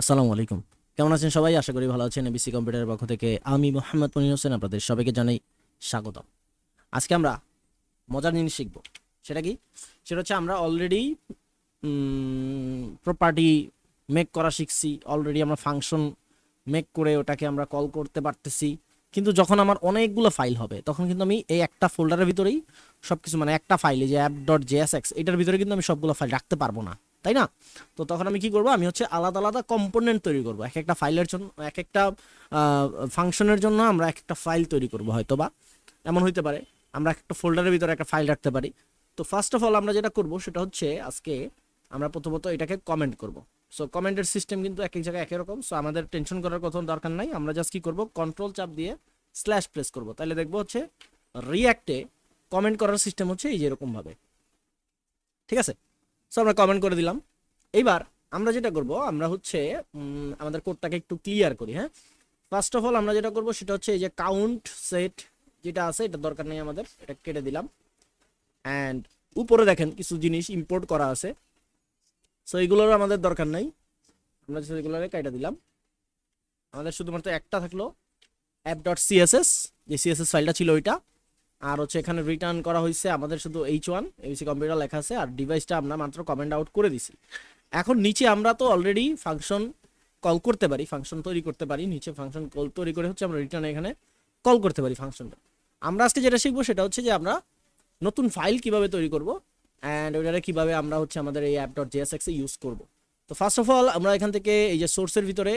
আসসালামু আলাইকুম। কেমন আছেন সবাই? আশা করি ভালো আছেন। এবিসি কম্পিউটারের পক্ষ থেকে আমি মোহাম্মদ মনির হোসেন আপনাদের সবাইকে জানাই স্বাগতম। আজকে আমরা মজার জিনিস শিখব। সেটা কি? সেটা হচ্ছে আমরা অলরেডি প্রপার্টি মেক করা শিখছি। অলরেডি আমরা ফাংশন মেক করে ওটাকে আমরা কল করতে পারতেছি। কিন্তু যখন আমার অনেকগুলো ফাইল হবে, তখন কিন্তু আমি এই একটা ফোল্ডারের ভিতরেই সব কিছু মানে একটা ফাইলে যে অ্যাপ ডট জেএসএক্স এটার ভিতরে কিন্তু আমি সবগুলো ফাইল রাখতে পারব না। তাই না? তো তখন আমি কি করব? আমি হচ্ছে আলাদা আলাদা কম্পোনেন্ট তৈরি করব। এক একটা ফাইলের জন্য, এক একটা ফাংশনের জন্য আমরা এক একটা ফাইল তৈরি করব হয়তো বা এমন হইতে পারে। আমরা এক একটা ফোল্ডারের ভিতরে একটা ফাইল রাখতে পারি। তো ফার্স্ট অফ অল আমরা যেটা করব সেটা হচ্ছে আজকে আমরা প্রথমত এটাকে কমেন্ট করব। সো কমেন্টের সিস্টেম কিন্তু এক এক জায়গায় একই রকম। সো আমাদের টেনশন করার কথা দরকার নাই। আমরা জাস্ট কি করব? কন্ট্রোল চাপ দিয়ে স্ল্যাশ প্রেস করব। তাহলে দেখব হচ্ছে রিয়াক্টে কমেন্ট করার সিস্টেম হচ্ছে এই যে এরকম ভাবে ঠিক আছে? সো আমরা কমেন্ট করে দিলাম। এইবার আমরা যেটা করব, আমরা হচ্ছে আমাদের কোডটাকে একটু ক্লিয়ার করি হ্যাঁ? ফার্স্ট অফ অল আমরা যেটা করব সেটা হচ্ছে এই যে কাউন্ট সেট যেটা আছে এটা দরকার নেই আমাদের, এটা কেটে দিলাম। অ্যান্ড উপরে দেখেন কিছু জিনিস ইম্পোর্ট করা আছে। সো এগুলোর আমাদের দরকার নাই। আমরা সেগুলো কেটে দিলাম। আমাদের শুধুমাত্র একটা থাকল অ্যাপ ডট সিএসএস যে সিএসএস ফাইলটা ছিল ওইটা। আর হচ্ছে এখানে রিটার্ন করা হয়েছে আমাদের শুধু এইচ ওয়ান এবিসি কম্পিউটার লেখা আছে, আর ডিভাইসটা আমরা মাত্র কমেন্ট আউট করে দিছি। এখন নিচে আমরা তো অলরেডি ফাংশন কল করতে পারি ফাংশন তৈরি করতে পারি, নিচে ফাংশন কল তৈরি করে হচ্ছে আমরা রিটার্ন এখানে কল করতে পারি ফাংশনটা আমরা আজকে যেটা শিখব সেটা হচ্ছে যে আমরা নতুন ফাইল কীভাবে তৈরি করব অ্যান্ড ওইটারে কীভাবে আমরা হচ্ছে আমাদের এই অ্যাপ ডট জিএসএক্সে ইউজ করব। তো ফার্স্ট অফ অল আমরা এখান থেকে এই যে সোর্সের ভিতরে,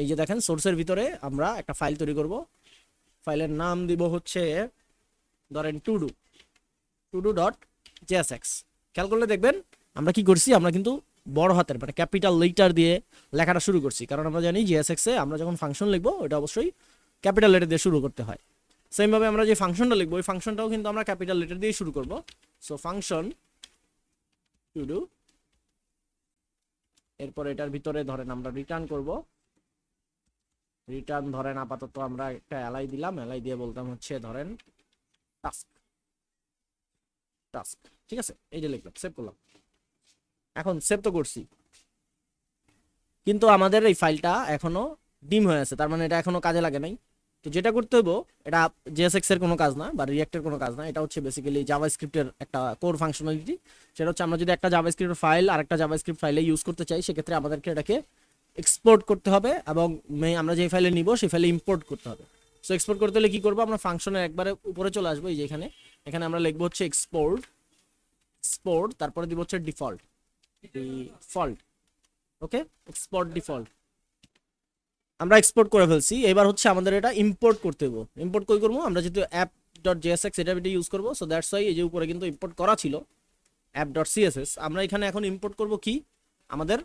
এই যে দেখেন সোর্সের ভিতরে আমরা একটা ফাইল তৈরি করব। ফাইলের নাম দিব হচ্ছে ধরেন টুডু টুডু ডট জেএসএক্স খেয়াল করলে দেখবেন আমরা কি করছি, আমরা কিন্তু বড় হাতের মানে ক্যাপিটাল লেটার দিয়ে লেখাটা শুরু করছি। কারণ আমরা জানি জিএসএক্স এক্সে আমরা যখন ফাংশন লিখব, ওটা অবশ্যই ক্যাপিটাল লেটার দিয়ে শুরু করতে হয়। সেমভাবে আমরা যে ফাংশনটা লিখব, ওই ফাংশনটাও কিন্তু আমরা ক্যাপিটাল লেটার দিয়ে শুরু করব। সো ফাংশন টুডু এরপর এটার ভিতরে ধরেন আমরা রিটার্ন করব। রিটার্ন ধরেন আপাতত আমরা একটা এলাই দিলাম। এলাই দিয়ে বলতাম হচ্ছে ধরেন টাস্ক টাস্ক ঠিক আছে? এই যে লিখলাম সেভ করলাম। এখন সেভ তো করছি। কিন্তু আমাদের এই ফাইলটা এখনও ডিম হয়ে আছে, তার মানে এটা এখনও কাজে লাগে নাই। তো যেটা করতে হব এটা জেএসএক্স এর কোনো কাজ না, বা রিয়াক্টের কোনো কাজ না, এটা হচ্ছে বেসিক্যালি জাভা স্ক্রিপ্টের একটা কোর ফাংশনালিটি সেটা হচ্ছে আমরা যদি একটা জাভা স্ক্রিপ্টের ফাইল আর একটা জাভা স্ক্রিপ্ট ফাইলে ইউজ করতে চাই, সেক্ষেত্রে আমাদেরকে এটাকে এক্সপোর্ট করতে হবে এবং আমরা যে ফাইলে নিব, সেই ফাইলে ইম্পোর্ট করতে হবে। সো এক্সপোর্ট করতে হলে কি করব? আমরা ফাংশনের একবারে উপরে চলে আসব, এই যে এখানে। এখানে আমরা লিখব হচ্ছে এক্সপোর্ট এক্সপোর্ট তারপরে দিব হচ্ছে default default okay export default আমরা এক্সপোর্ট করে ফেলছি। এবার হচ্ছে আমাদের এটা ইম্পোর্ট করতে হবে ইম্পোর্ট কই করব? আমরা যেহেতু অ্যাপ ডট জেএসএক্স এটা ইউজ করব সো দ্যাটস ওয়াই এই যে উপরে কিন্তু ইম্পোর্ট করা ছিল অ্যাপ ডট সিএসএস আমরা এখানে এখন ইম্পোর্ট করব কি? আমাদের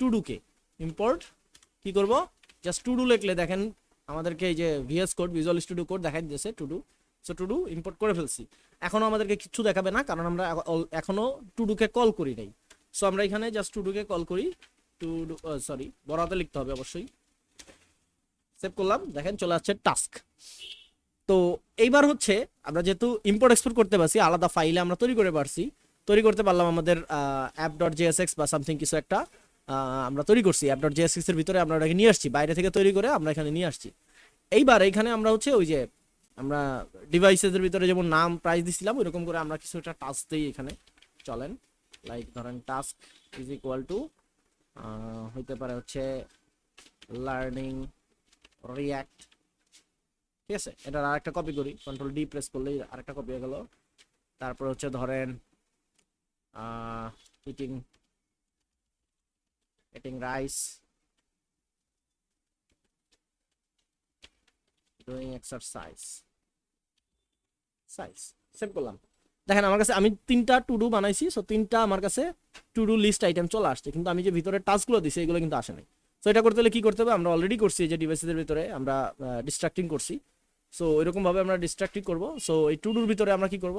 টুডুকে ইম্পোর্ট কি। করব? জাস্ট টুডু লিখলে দেখেন আমাদেরকে এই যে VS code visual studio code দেখাই দিয়েছে টুডু সো টুডু ইম্পোর্ট করে ফেলছি। এখনও আমাদেরকে কিচ্ছু দেখাবে না, কারণ আমরা এ- এখনও টুডুকে কল করি নাই। সো আমরা এখানে জাস্ট টুডুকে কল করি। টুডু সরি বড়াতে লিখতে হবে অবশ্যই। সেভ করলাম। দেখেন, চলে আসছে টাস্ক তো এইবার হচ্ছে, আমরা যেহেতু ইম্পোর্ট এক্সপোর্ট করতে পারছি, আলাদা ফাইলে আমরা তৈরি করে পারছি। তৈরি করতে পারলাম আমাদের অ্যাপ ডট জিএসএক্স বা সামথিং কিছু একটা। আমরা তৈরি করছি। অ্যাপ ডট জিএসএক্স এর ভিতরে আমরা ওটাকে নিয়ে আসছি। বাইরে থেকে তৈরি করে আমরা এখানে নিয়ে আসছি। এইবার এখানে আমরা হচ্ছে ওই যে আমরা ডিভাইসের ভিতরে যেমন নাম প্রাইস দিছিলাম, ওইরকম করে আমরা কিছু একটা টাস্ক দিই এখানে। চলেন লাইক ধরেন টাস্ক ইজ ইকুয়াল টু হইতে পারে হচ্ছে লার্নিং রিয়াক্ট ঠিক আছে? এটার আরেকটা কপি করি। কন্ট্রোল ডি প্রেস করলেই আরেকটা কপি হয়ে গেল। তারপর হচ্ছে ধরেন eating eating rice doing exercise size save দেখেন, আমার কাছে আমি তিনটা টু ডু বানাইছি সো তিনটা আমার কাছে টু ডু লিস্ট আইটেম চলে আসছে। কিন্তু আমি যে ভিতরে টাস্কগুলো দিছি, এগুলো কিন্তু আসে নাই। সো এটা করতে হলে কি করতে হবে? আমরা অলরেডি করছি যে ডিভাইসের ভিতরে, আমরা ডিস্ট্রাক্টিং করছি। সো এরকম ভাবে আমরা ডিস্ট্রাক্টিং করব। সো এই টু ডুর ভিতরে আমরা কি করব?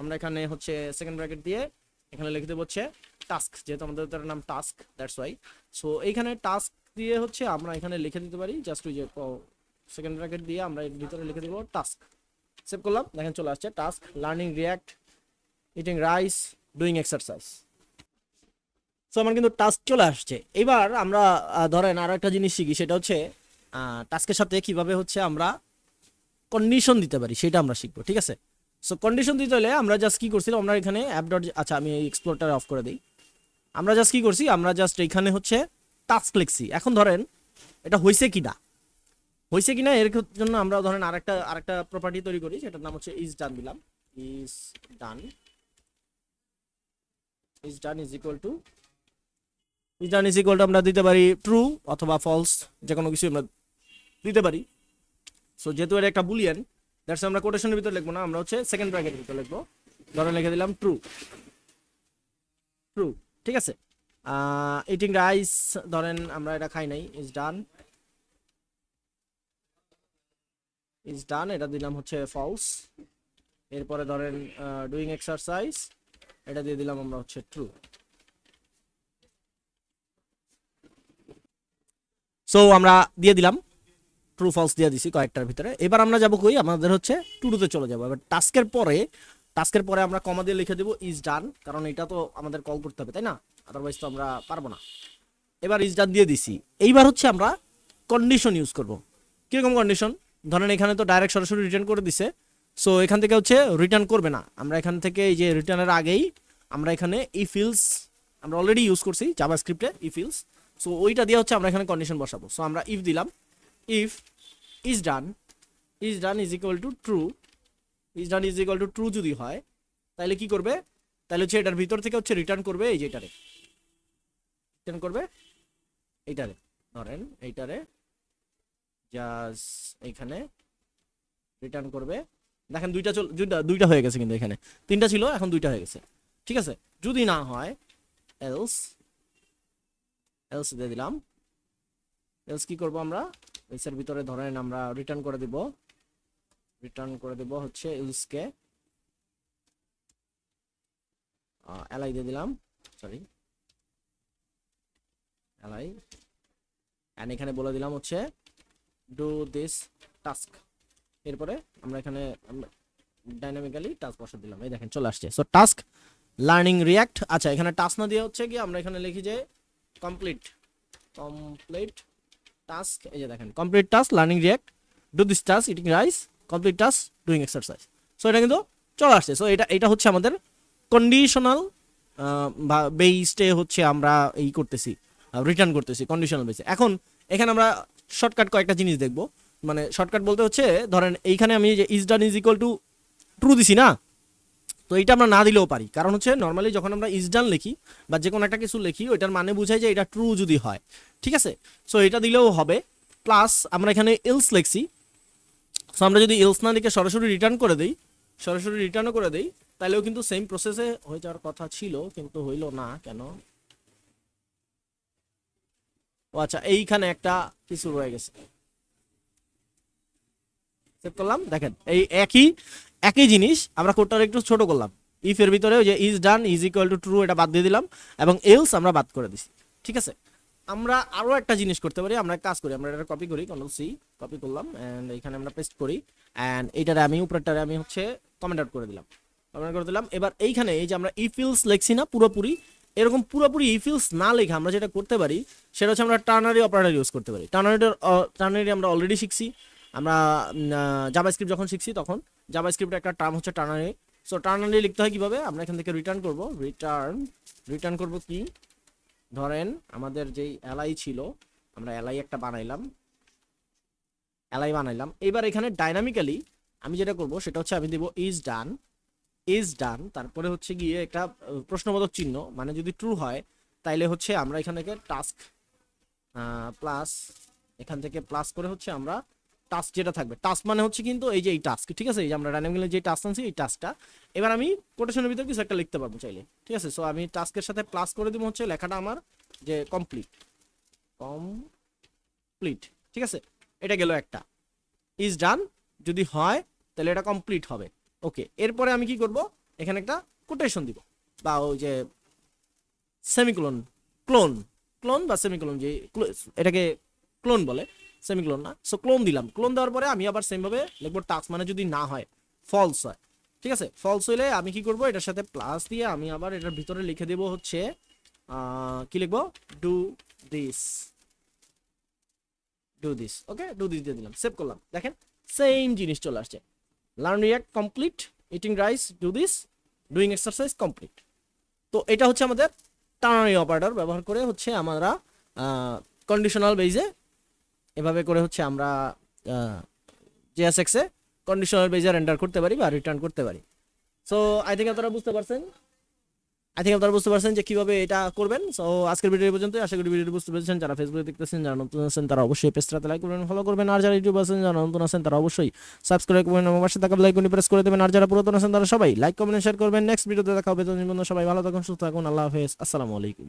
আমরা এখানে হচ্ছে সেকেন্ড ব্র্যাকেট দিয়ে এখানে লিখে দেবো হচ্ছে টাস্ক যেহেতু আমাদের তার নাম টাস্ক দ্যাটস ওয়াই সো এইখানে টাস্ক দিয়ে হচ্ছে আমরা এখানে লিখে দিতে পারি জাস্ট ওই যে সেকেন্ড ব্র্যাকেট দিয়ে আমরা এর ভিতরে লিখে দেবো টাস্ক সেভ করলাম, দেখেন চলে আসছে task learning react eating rice doing exercise so আমার কিন্তু টাস্ক চলে আসছে। এবার আমরা ধরেন আরও একটা জিনিস শিখি, সেটা হচ্ছে টাস্কের সাথে কীভাবে হচ্ছে আমরা কন্ডিশন দিতে পারি, সেটা আমরা শিখব, ঠিক আছে? সো কন্ডিশন দিতে হলে আমরা জাস্ট কি করছিলাম, আমরা এখানে অ্যাপ ডট আচ্ছা আমি এক্সপ্লোরটা অফ করে দিই। আমরা জাস্ট কি করছি? আমরা জাস্ট এইখানে হচ্ছে টাস্ক লিখছি। এখন ধরেন, এটা হয়েছে কি না হয়েছে কিনা? এর জন্য আমরা ধরেন আরেকটা আরেকটা প্রপার্টি তৈরি করি, সেটার নাম হচ্ছে ইজ ডান দিলাম। Is done is done is equal to is done is equal to আমরা দিতে পারি ট্রু অথবা ফলস যে কোনো কিছু আমরা দিতে পারি। সো যেহেতু এটা একটা বুলিয়ান দ্যাটস আমরা কোটেশনের ভিতরে লিখব না, আমরা হচ্ছে সেকেন্ড ব্র্যাকেটের ভিতরে লিখব। ধরে লিখে দিলাম ট্রু ট্রু ঠিক আছে? ইটিং রাইস ধরেন আমরা এটা খাই নাই ইজ ডান ইজ ডান এটা দিলাম হচ্ছে ফলস এরপরে ধরেন ডুইং এক্সারসাইজ এটা দিয়ে দিলাম আমরা হচ্ছে ট্রু সো আমরা দিয়ে দিলাম ট্রু ফলস দিয়ে দিছি কয়েকটার ভিতরে। এবার আমরা যাব কই? আমাদের হচ্ছে টুডুতে চলে যাব। এবার টাস্কের পরে টাস্কের পরে আমরা কমা দিয়ে লিখে দেবো ইজ ডান কারণ এটা তো আমাদের কল করতে হবে, তাই না? আদারওয়াইজ তো আমরা পারব না। এবার ইজ ডান দিয়ে দিছি। এইবার হচ্ছে আমরা কন্ডিশন ইউজ করব। কীরকম কন্ডিশন ধরেন এখানে তো ডাইরেক্ট সরাসরি রিটার্ন করে দিছে। সো এখান থেকে হচ্ছে রিটার্ন করবে না। আমরা এখান থেকে এই যে রিটার্নের আগেই আমরা এখানে ই ফিলস আমরা অলরেডি ইউজ করছি জাভা স্ক্রিপ্টে ই ফিলস সো ওইটা দিয়ে হচ্ছে আমরা এখানে কন্ডিশন বসাবো। সো আমরা ইফ দিলাম। If is done is done is equal to true is done is equal to true যদি হয় তাহলে কি করবে? তাহলে হচ্ছে এটার ভিতর থেকে হচ্ছে রিটার্ন করবে এই যে এটারে। রিটার্ন করবে এইটারে। ধরেন এইটারে জাস্ট এইখানে রিটার্ন করবে। দেখেন দুইটা চল দুইটা দুইটা হয়ে গেছে কিন্তু এখানে। তিনটা ছিল, এখন দুইটা হয়ে গেছে। ঠিক আছে? যদি না হয় এলস এলস দিয়ে দিলাম। এলস কি করব আমরা? এলসের ভিতরে ধরেন আমরা রিটার্ন করে দিব। রিটার্ন করে দিব হচ্ছে এলসকে এলআই দিয়ে দিলাম সরি এলআই অ্যান্ড এখানে বলে দিলাম হচ্ছে ডু দিস টাস্ক এরপরে আমরা এখানে ডাইনামিক্যালি টাস্ক বসে দিলাম। এই দেখেন, চলে আসছে। সো টাস্ক লার্নিং রিয়াক্ট আচ্ছা এখানে টাস্ক না দিয়ে হচ্ছে কি, আমরা এখানে লিখি যে কমপ্লিট কমপ্লিট টাস্ক এই যে দেখেন complete task learning react do this task eating rice complete task doing exercise so এটা কিন্তু চলে আসছে। সো এটা এটা হচ্ছে আমাদের কন্ডিশনাল বা বেসডে হচ্ছে আমরা এই করতেছি রিটার্ন করতেছি কন্ডিশনাল বেসে এখন, এখানে আমরা শর্টকাট কয়েকটা জিনিস দেখব। মানে শর্টকাট বলতে হচ্ছে, ধরেন এইখানে আমি যে is done is equal to true দিছি না? তো এটা আমরা না দিলেও পারি। কারণ হচ্ছে নর্মালি যখন আমরা ইজ ডান লিখি, বা যে কোনো একটা কিছু লিখি, ওইটার মানে বোঝায় যে এটা ট্রু যদি হয়। ঠিক আছে? সো এটা দিলেও হবে। প্লাস আমরা এখানে এলস লিখছি। সো আমরা যদি এলস না লিখে সরাসরি রিটার্ন করে দিই, সরাসরি রিটার্নও করে দিই তাহলেও কিন্তু সেম প্রসেসে হয়ে যাওয়ার কথা ছিল, কিন্তু হইল না, কেন? ও আচ্ছা এইখানে একটা কিছু রয়ে গেছে। সেভ করলাম? দেখেন, এই একই একই জিনিস, আমরা কোডটার একটু ছোট করলাম। ইফ এর ভিতরে যে is done is equal to true এটা বাদ দিয়ে দিলাম, এবং এলস আমরা বাদ করে দিছি। ঠিক আছে? আমরা আরও একটা জিনিস করতে পারি, আমরা কাজ করি, আমরা এটা কপি করি কন্ট্রোল সি কপি করলাম এন্ড এখানে আমরা পেস্ট করি এন্ড এইটারে আমি, উপরেরটারে আমি হচ্ছে কমেন্ট আউট করে দিলাম। কমেন্ট করে দিলাম, এবার এইখানে এই যে আমরা ইফিলস লিখছি না, পুরোপুরি, এরকম পুরোপুরি ইফিলস না লেখা আমরা যেটা করতে পারি, সেটা হচ্ছে আমরা টার্নারি অপারেটর ইউজ করতে পারি। টার্নারি টার্নারি আমরা অলরেডি শিখছি, আমরা জাভা স্ক্রিপ্ট যখন শিখছি তখন জাভা স্ক্রিপ্টের একটা টার্ম হচ্ছে টার্নারি সো টার্নারি লিখতে হয় কীভাবে? আমরা এখান থেকে রিটার্ন করব রিটার্ন রিটার্ন করব কি? ধরেন আমাদের যেই এলআই ছিল, আমরা এলআই একটা বানাইলাম এলআই বানাইলাম। এবার এখানে ডাইনামিক্যালি আমি যেটা করব সেটা হচ্ছে আমি দেব ইজ ডান ইজ ডান তারপরে হচ্ছে গিয়ে একটা প্রশ্নবোধক চিহ্ন মানে যদি ট্রু হয়, তাইলে হচ্ছে আমরা এখান থেকে টাস্ক প্লাস এখান থেকে প্লাস করে হচ্ছে আমরা টাস্ক যেটা থাকবে। টাস্ক মানে হচ্ছে কিন্তু এই যে এই টাস্ক ঠিক আছে? এই যে আমরা ডাইনামিক্যালি যে টাস্ক আনছি, এই টাস্কটা এবার আমি কোটেশনের ভিতরে কিছু একটা লিখতে পারব চাইলে, ঠিক আছে? সো আমি টাস্কের সাথে প্লাস করে দিব হচ্ছে লেখাটা আমার যে কমপ্লিট কমপ্লিট ঠিক আছে? এটা গেল একটা। ইজ ডান যদি হয়, তাহলে এটা কমপ্লিট হবে। ওকে এরপরে আমি কি করব? এখানে একটা কোটেশন দিব। বা ওই যে সেমিক্লোন ক্লোন ক্লোন বা সেমিক্লোন যে এটাকে ক্লোন বলে। সেমিক্লোন না। সো ক্লোন দিলাম। ক্লোন দেওয়ার পরে আমি আবার সেম ভাবে লিখব টাস্ক মানে যদি না হয় ফলস হয়। ঠিক আছে? ফলস হইলে আমি কি করব? এটার সাথে প্লাস দিয়ে আমি আবার এটার ভিতরে লিখে দেব হচ্ছে কি লিখব? Do this do this okay do this দিয়ে দিলাম। সেভ করলাম। দেখেন সেম জিনিস চলে আসছে। Learn react complete eating rice do this doing exercise complete তো এটা হচ্ছে আমাদের টার্নারি অপারেটর ব্যবহার করে হচ্ছে আমরা কন্ডিশনাল বেজে এভাবে করে হচ্ছে আমরা জিএসএক্সে কন্ডিশনাল বেজে এন্টার করতে পারি বা রিটার্ন করতে পারি। সো আই থিঙ্ক আপনারা বুঝতে পারছেন। আই থিঙ্ক আপনারা বুঝতে পারছেন যে কীভাবে এটা করবেন। সো আজকের ভিডিও পর্যন্ত আশা করি ভিডিওটি বুঝতে পেরেছেন। যারা ফেসবুকে দেখতেছেন, যারা নতুন আছেন, তারা অবশ্যই পেজটাতে লাইক করবেন ফলো করবেন। আর যারা ইউটিউব আছেন, যারা নতুন আছেন, তারা অবশ্যই সাবস্ক্রাইব করবেন আমার পাশে থাকা লাইক প্রেস করে দেবেন। আর যারা পুরাতন আছেন, তারা সবাই লাইক কমেন্ট শেয়ার করবেন। নেক্সট ভিডিওতে দেখা হবে। পর্যন্ত সবাই ভালো থাকুন, সুস্থ থাকুন। আল্লাহ হাফেজ। আসসালামু আলাইকুম।